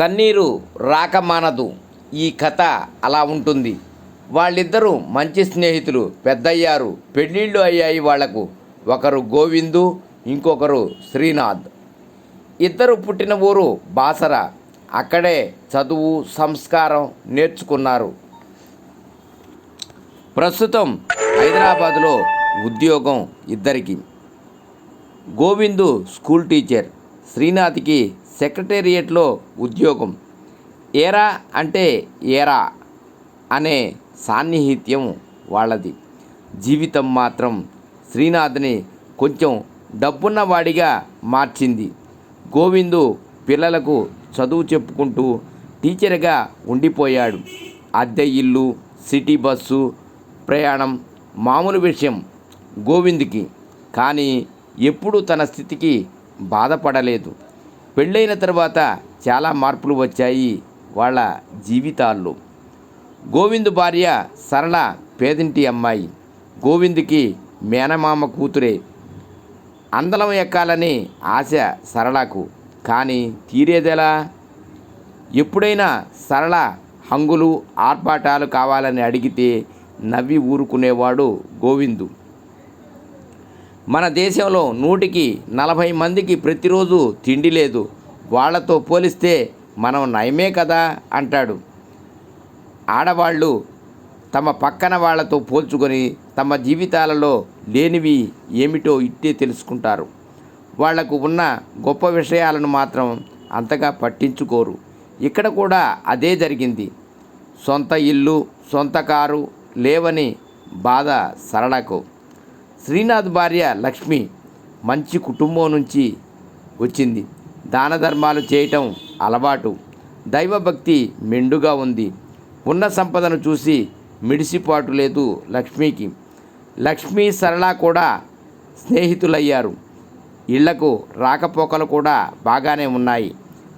కన్నీరు రాక మానదు. ఈ కథ అలా ఉంటుంది. వాళ్ళిద్దరూ మంచి స్నేహితులు పెద్దయ్యారు పెళ్ళిళ్ళు అయ్యాయి వాళ్ళకు. ఒకరు గోవిందు ఇంకొకరు శ్రీనాథ్. ఇద్దరు పుట్టిన ఊరు బాసర. అక్కడే చదువు సంస్కారం నేర్చుకున్నారు. ప్రస్తుతం హైదరాబాదులో ఉద్యోగం ఇద్దరికి. గోవిందు స్కూల్ టీచర్ శ్రీనాథ్కి సెక్రటేరియట్లో ఉద్యోగం. ఏరా అంటే ఏరా అనే సాన్నిహిత్యం వాళ్ళది. జీవితం మాత్రం శ్రీనాథ్ని కొంచెం డబ్బున్నవాడిగా మార్చింది. గోవిందు పిల్లలకు చదువు చెప్పుకుంటూ టీచర్గా ఉండిపోయాడు. అద్దె ఇల్లు సిటీ బస్సు ప్రయాణం మామూలు విషయం గోవింద్కి. కానీ ఎప్పుడూ తన స్థితికి బాధపడలేదు. పెళ్ళైన తర్వాత చాలా మార్పులు వచ్చాయి వాళ్ళ జీవితాల్లో. గోవిందు భార్య సరళ పేదింటి అమ్మాయి. గోవింద్కి మేనమామ కూతురే. అందలం ఎక్కాలని ఆశ సరళకు. కానీ తీరేదెలా? ఎప్పుడైనా సరళ హంగులు ఆర్భాటాలు కావాలని అడిగితే నవ్వి ఊరుకునేవాడు గోవిందు. మన దేశంలో నూటికి నలభై మందికి ప్రతిరోజు తిండి లేదు. వాళ్ళతో పోలిస్తే మనం నయమే కదా అంటాడు. ఆడవాళ్ళు తమ పక్కన వాళ్ళతో పోల్చుకొని తమ జీవితాలలో లేనివి ఏమిటో ఇట్టే తెలుసుకుంటారు. వాళ్ళకు ఉన్న గొప్ప విషయాలను మాత్రం అంతగా పట్టించుకోరు. ఇక్కడ కూడా అదే జరిగింది. సొంత ఇల్లు సొంత కారు లేవని బాధ సరళకు. శ్రీనాథ్ భార్య లక్ష్మి మంచి కుటుంబం నుంచి వచ్చింది. దాన ధర్మాలు చేయటం అలవాటు. దైవభక్తి మెండుగా ఉంది. ఉన్న సంపదను చూసి మిడిసిపాటు లేదు లక్ష్మికి. లక్ష్మి సరళ కూడా స్నేహితులయ్యారు. ఇళ్ళకు రాకపోకలు కూడా బాగానే ఉన్నాయి.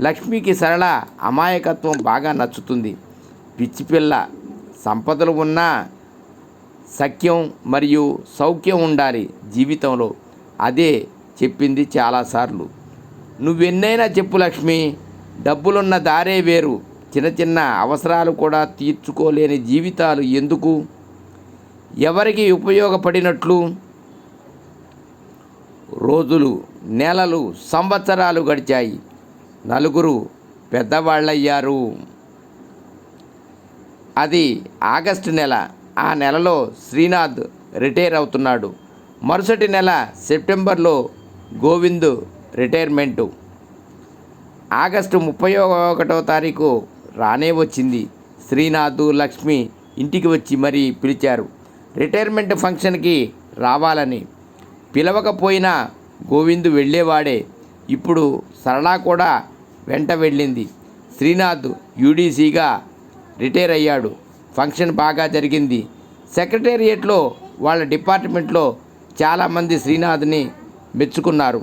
లక్ష్మికి సరళ అమాయకత్వం బాగా నచ్చుతుంది. పిచ్చిపిల్ల సంపదలు ఉన్నా సఖ్యం మరియు సౌఖ్యం ఉండాలి జీవితంలో. అదే చెప్పింది చాలాసార్లు. నువ్వెన్నైనా చెప్పు లక్ష్మి డబ్బులున్న దారే వేరు. చిన్న చిన్న అవసరాలు కూడా తీర్చుకోలేని జీవితాలు ఎందుకు? ఎవరికి ఉపయోగపడినట్లు? రోజులు నెలలు సంవత్సరాలు గడిచాయి. నలుగురు పెద్దవాళ్ళయ్యారు. అది ఆగస్టు నెల. ఆ నెలలో శ్రీనాథ్ రిటైర్ అవుతున్నాడు. మరుసటి నెల సెప్టెంబర్లో గోవింద్ రిటైర్మెంటు. ఆగస్టు ముప్పై ఒకటో తారీఖు రానే వచ్చింది. శ్రీనాథ్ లక్ష్మి ఇంటికి వచ్చి మరీ పిలిచారు. రిటైర్మెంట్ ఫంక్షన్కి రావాలని. పిలవకపోయినా గోవిందు వెళ్ళేవాడే. ఇప్పుడు సరళ కూడా వెంట వెళ్ళింది. శ్రీనాథ్ యూడీసీగా రిటైర్ అయ్యాడు. ఫంక్షన్ బాగా జరిగింది. సెక్రటేరియట్లో వాళ్ళ డిపార్ట్మెంట్లో చాలామంది శ్రీనాథ్ని మెచ్చుకున్నారు.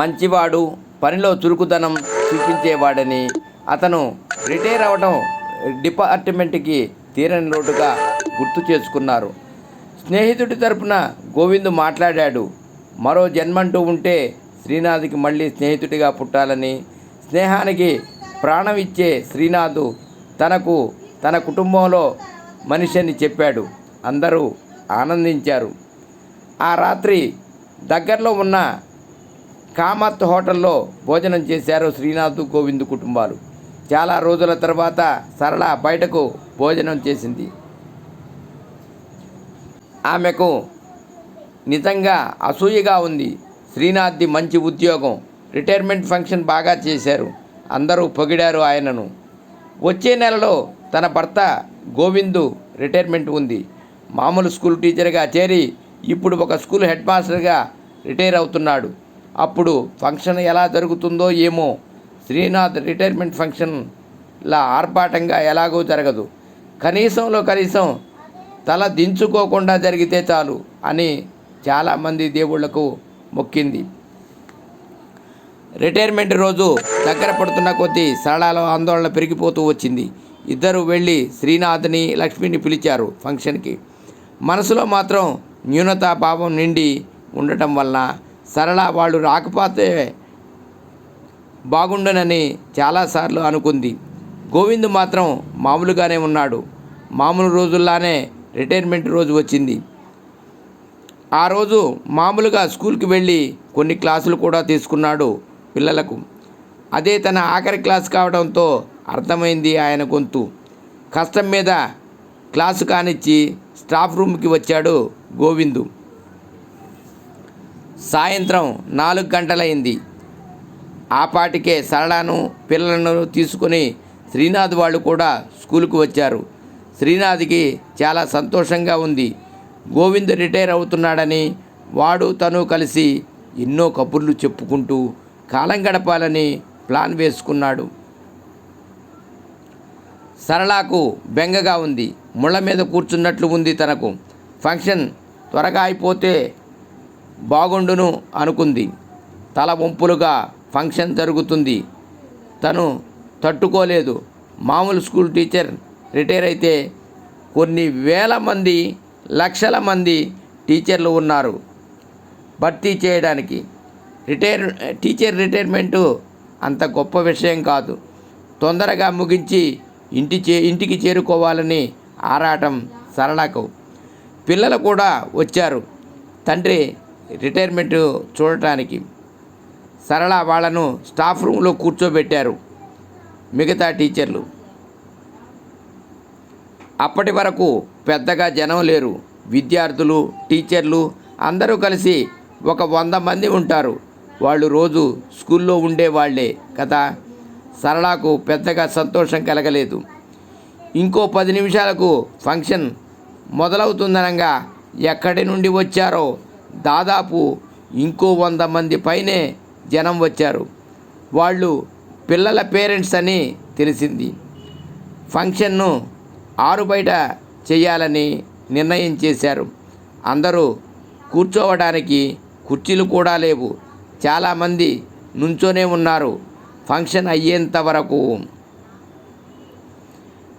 మంచివాడు పనిలో చురుకుదనం చూపించేవాడని అతను రిటైర్ అవడం డిపార్ట్మెంట్కి తీరని లోటుగా గుర్తు చేసుకున్నారు. స్నేహితుడి తరపున గోవిందు మాట్లాడాడు మరో జన్మంటూ ఉంటే శ్రీనాథ్కి మళ్ళీ స్నేహితుడిగా పుట్టాలని. స్నేహానికి ప్రాణం ఇచ్చే శ్రీనాథ్ తనకు తన కుటుంబంలో మనిషి అని చెప్పాడు. అందరూ ఆనందించారు. ఆ రాత్రి దగ్గరలో ఉన్న కామత్ హోటల్లో భోజనం చేశారు శ్రీనాథ్ గోవింద్ కుటుంబాలు. చాలా రోజుల తర్వాత సరళ బయటకు భోజనం చేసింది. ఆమెకు నిజంగా అసూయగా ఉంది. శ్రీనాథ్ది మంచి ఉద్యోగం రిటైర్మెంట్ ఫంక్షన్ బాగా చేశారు. అందరూ పొగిడారు ఆయనను. వచ్చే నెలలో తన భర్త గోవిందు రిటైర్మెంట్ ఉంది. మామూలు స్కూల్ టీచర్గా చేరి ఇప్పుడు ఒక స్కూల్ హెడ్ మాస్టర్గా రిటైర్ అవుతున్నాడు. అప్పుడు ఫంక్షన్ ఎలా జరుగుతుందో ఏమో శ్రీనాథ్ రిటైర్మెంట్ ఫంక్షన్లా ఆర్భాటంగా ఎలాగో జరగదు. కనీసంలో కనీసం తల దించుకోకుండా జరిగితే చాలు అని చాలామంది దేవుళ్ళకు మొక్కింది. రిటైర్మెంట్ రోజు దగ్గర పడుతున్న కొద్దీ సరళాలో ఆందోళన పెరిగిపోతూ వచ్చింది. ఇద్దరు వెళ్ళి శ్రీనాథ్ని లక్ష్మిని పిలిచారు ఫంక్షన్కి. మనసులో మాత్రం న్యూనతాభావం నిండి ఉండటం వల్ల సరళ వాళ్ళు రాకపోతే బాగుండనని చాలాసార్లు అనుకుంది. గోవింద్ మాత్రం మామూలుగానే ఉన్నాడు. మామూలు రోజుల్లానే రిటైర్మెంట్ రోజు వచ్చింది. ఆ రోజు మామూలుగా స్కూల్కి వెళ్ళి కొన్ని క్లాసులు కూడా తీసుకున్నాడు. పిల్లలకు. అదే తన ఆఖరి క్లాస్ కావడంతో అర్థమైంది ఆయన గొంతు. కష్టం మీద క్లాసు కానిచ్చి స్టాఫ్ రూమ్కి వచ్చాడు గోవిందు. సాయంత్రం నాలుగు గంటలైంది. ఆ పాటికే సరళను పిల్లలను తీసుకుని శ్రీనాథ్ వాళ్ళు కూడా స్కూల్కి వచ్చారు. శ్రీనాథ్కి చాలా సంతోషంగా ఉంది. గోవింద్ రిటైర్ అవుతున్నాడని వాడు తను కలిసి ఎన్నో కబుర్లు చెప్పుకుంటూ కాలం గడపాలని ప్లాన్ వేసుకున్నాడు. సరళాకు బెంగగా ఉంది. ముళ్ళ మీద కూర్చున్నట్లు ఉంది తనకు. ఫంక్షన్ త్వరగా అయిపోతే బాగుండును అనుకుంది. తల వంపులుగా ఫంక్షన్ జరుగుతుంది. తను తట్టుకోలేదు. మామూలు స్కూల్ టీచర్ రిటైర్ అయితే కొన్ని వేల మంది లక్షల మంది టీచర్లు ఉన్నారు. భర్తీ చేయడానికి. రిటైర్ టీచర్ రిటైర్మెంటు అంత గొప్ప విషయం కాదు. తొందరగా ముగించి ఇంటి చే ఇంటికి చేరుకోవాలని ఆరాటం సరళకు. పిల్లలు కూడా వచ్చారు. తండ్రి రిటైర్మెంట్ చూడటానికి. సరళ వాళ్ళను స్టాఫ్ రూమ్లో కూర్చోబెట్టారు మిగతా టీచర్లు. అప్పటి వరకు పెద్దగా జనం లేరు. విద్యార్థులు టీచర్లు అందరూ కలిసి ఒక వంద మంది ఉంటారు. వాళ్ళు రోజు స్కూల్లో ఉండేవాళ్ళే కదా. సరళకు పెద్దగా సంతోషం కలగలేదు. ఇంకో పది నిమిషాలకు ఫంక్షన్ మొదలవుతుందనగా ఎక్కడి నుండి వచ్చారో దాదాపు ఇంకో వంద మంది పైనే జనం వచ్చారు. వాళ్ళు పిల్లల పేరెంట్స్ అని తెలిసింది. ఫంక్షన్ను ఆరు బయట చేయాలని నిర్ణయం చేశారు. అందరూ కూర్చోవడానికి కుర్చీలు కూడా లేవు. చాలామంది నుంచోనే ఉన్నారు. ఫంక్షన్ అయ్యేంత వరకు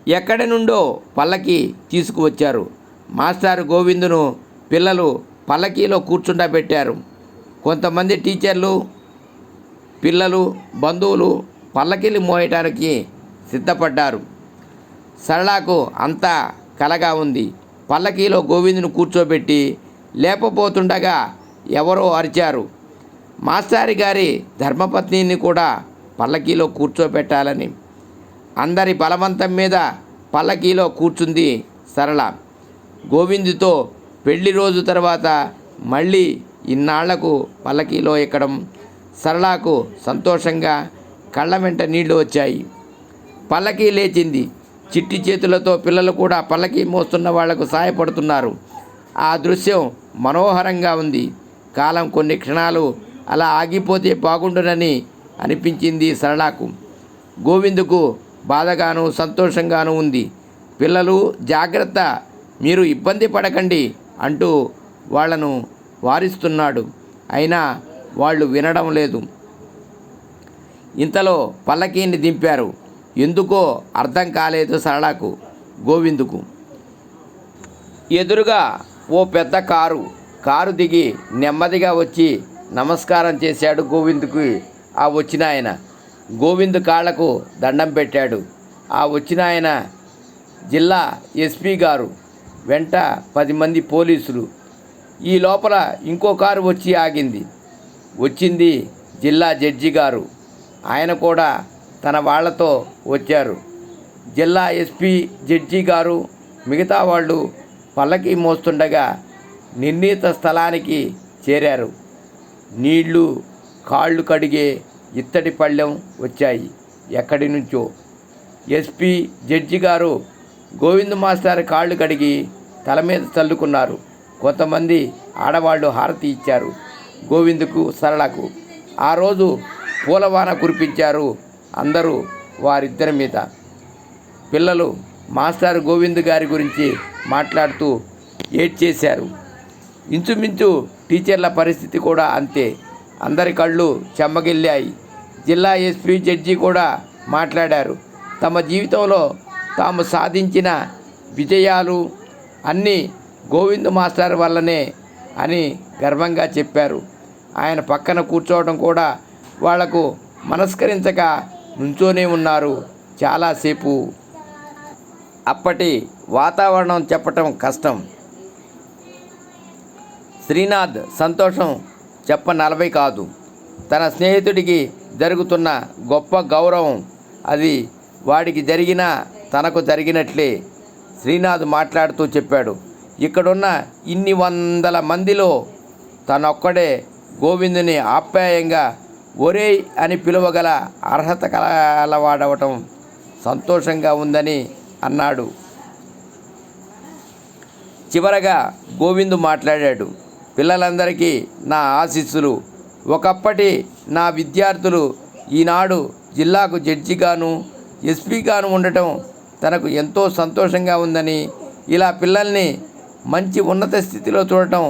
ఎక్కడి నుండో పల్లకి తీసుకువచ్చారు. మాస్టర్ గోవిందును పిల్లలు పల్లకీలో కూర్చుండబెట్టారు కొంతమంది టీచర్లు పిల్లలు బంధువులు పల్లకీలు మోయటానికి సిద్ధపడ్డారు. సరళకు అంతా కలగా ఉంది. పల్లకీలో గోవిందును కూర్చోబెట్టి లేపబోతుండగా ఎవరో అరిచారు. మాస్టారి గారి ధర్మపత్నిని కూడా పల్లకీలో కూర్చోపెట్టాలని. అందరి బలవంతం మీద పల్లకీలో కూర్చుంది సరళ. గోవిందుతో పెళ్ళి రోజు తర్వాత మళ్ళీ ఇన్నాళ్ళకు పల్లకీలో ఎక్కడం సరళకు సంతోషంగా కళ్ళ వెంట నీళ్ళు వచ్చాయి. పల్లకీ లేచింది. చిట్టి చేతులతో పిల్లలు కూడా పల్లకీ మోస్తున్న వాళ్ళకు సహాయపడుతున్నారు ఆ దృశ్యం మనోహరంగా ఉంది. కాలం కొన్ని క్షణాలు అలా ఆగిపోతే బాగుండునని అనిపించింది సరళకు. గోవిందుకు బాధగాను సంతోషంగాను ఉంది. పిల్లలు జాగ్రత్త మీరు ఇబ్బంది పడకండి అంటూ వాళ్ళను వారిస్తున్నాడు. అయినా వాళ్ళు వినడం లేదు. ఇంతలో పల్లకీని దింపారు. ఎందుకో అర్థం కాలేదు సరళకు గోవిందుకు. ఎదురుగా ఓ పెద్ద కారు కారు దిగి నెమ్మదిగా వచ్చి నమస్కారం చేశాడు గోవింద్కి. ఆ వచ్చిన ఆయన. గోవింద్ కాళ్ళకు దండం పెట్టాడు. ఆ వచ్చిన ఆయన జిల్లా ఎస్పీ గారు వెంట పది మంది పోలీసులు. ఈ లోపల ఇంకో కారు వచ్చి ఆగింది. వచ్చింది జిల్లా జడ్జి గారు. ఆయన కూడా తన వాళ్ళతో వచ్చారు. జిల్లా ఎస్పీ జడ్జి గారు మిగతా వాళ్ళు పల్లకి మోస్తుండగా నిర్ణీత స్థలానికి చేరారు. నీళ్ళు కాళ్ళు కడిగే ఇత్తడి పళ్ళెం వచ్చాయి. ఎక్కడి నుంచో. ఎస్పీ జడ్జి గారు గోవింద్ మాస్టర్ కాళ్ళు కడిగి తల మీద చల్లుకున్నారు. కొంతమంది ఆడవాళ్ళు హారతి ఇచ్చారు. గోవిందుకు సరళకు. ఆ రోజు పూలవాన కురిపించారు అందరూ వారిద్దరి మీద. పిల్లలు మాస్టర్ గోవింద్ గారి గురించి మాట్లాడుతూ ఏడ్ చేశారు ఇంచుమించు టీచర్ల పరిస్థితి కూడా అంతే. అందరి కళ్ళు చెమ్మగిల్లాయి జిల్లా ఎస్పీ జడ్జి కూడా మాట్లాడారు. తమ జీవితంలో తాము సాధించిన విజయాలు అన్నీ గోవింద్ మాస్టర్ వల్లనే అని గర్వంగా చెప్పారు. ఆయన పక్కన కూర్చోవడం కూడా వాళ్ళకు మనస్కరించక నుంచోనే ఉన్నారు చాలాసేపు. అప్పటి వాతావరణం చెప్పటం కష్టం. శ్రీనాథ్ సంతోషం చెప్ప నలభై కాదు. తన స్నేహితుడికి జరుగుతున్న గొప్ప గౌరవం అది వాడికి జరిగిన తనకు జరిగినట్లే శ్రీనాథ్ మాట్లాడుతూ చెప్పాడు. ఇక్కడున్న ఇన్ని వందల మందిలో తనొక్కడే గోవిందుని ఆప్యాయంగా ఒరేయ్ అని పిలువగల అర్హత కలవాడవటం సంతోషంగా ఉందని అన్నాడు. చివరగా గోవిందు మాట్లాడాడు. పిల్లలందరికీ నా ఆశీస్సులు. ఒకప్పటి నా విద్యార్థులు ఈనాడు జిల్లాకు జడ్జిగాను ఎస్పీగాను ఉండటం తనకు ఎంతో సంతోషంగా ఉందని ఇలా పిల్లల్ని మంచి ఉన్నత స్థితిలో చూడటం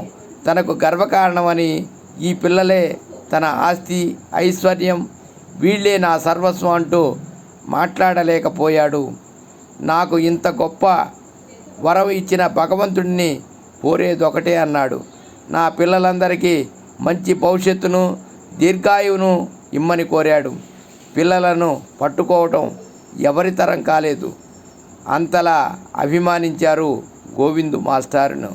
తనకు గర్వకారణమని ఈ పిల్లలే తన ఆస్తి ఐశ్వర్యం వీళ్ళే నా సర్వస్వం అంటూ మాట్లాడలేకపోయాడు. నాకు ఇంత గొప్ప వరం ఇచ్చిన భగవంతుడిని కోరేదొకటే అన్నాడు. నా పిల్లలందరికీ మంచి భవిష్యత్తును దీర్ఘాయువును ఇమ్మని కోరాడు. పిల్లలను పట్టుకోవటం ఎవరితరం కాలేదు. అంతలా అభిమానించారు గోవిందు మాస్టారును.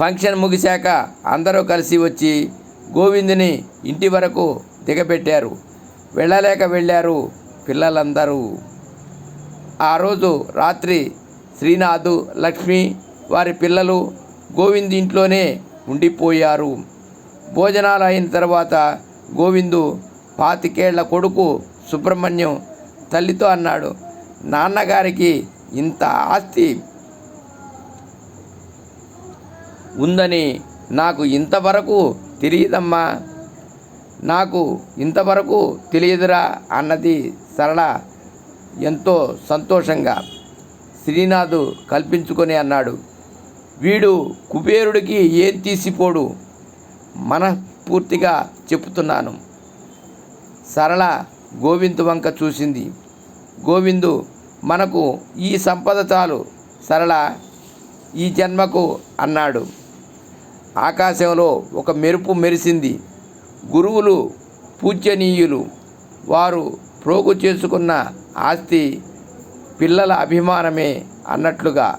ఫంక్షన్ ముగిశాక అందరూ కలిసి వచ్చి గోవిందుని ఇంటి వరకు దిగబెట్టారు. వెళ్ళలేక వెళ్ళారు పిల్లలందరూ. ఆ రోజు రాత్రి శ్రీనాథు లక్ష్మి వారి పిల్లలు గోవింద్ ఇంట్లోనే ఉండిపోయారు. భోజనాలు అయిన తర్వాత గోవిందు పాతికేళ్ళ కొడుకు సుబ్రహ్మణ్యం తల్లితో అన్నాడు నాన్నగారికి ఇంత ఆస్తి ఉందని నాకు ఇంతవరకు తెలియదమ్మా. నాకు ఇంతవరకు తెలియదురా అన్నది సరళ ఎంతో సంతోషంగా. శ్రీనాథు కల్పించుకొని అన్నాడు వీడు కుబేరుడికి ఏం తీసిపోడు? మనస్ఫూర్తిగా చెప్తున్నాను సరళ గోవింద్ వంక చూసింది. గోవిందు మనకు ఈ సంపద చాలు సరళ ఈ జన్మకు అన్నాడు. ఆకాశంలో ఒక మెరుపు మెరిసింది. గురువులు పూజ్యనీయులు వారు ప్రోగు చేసుకున్న ఆస్తి పిల్లల అభిమానమే అన్నట్లుగా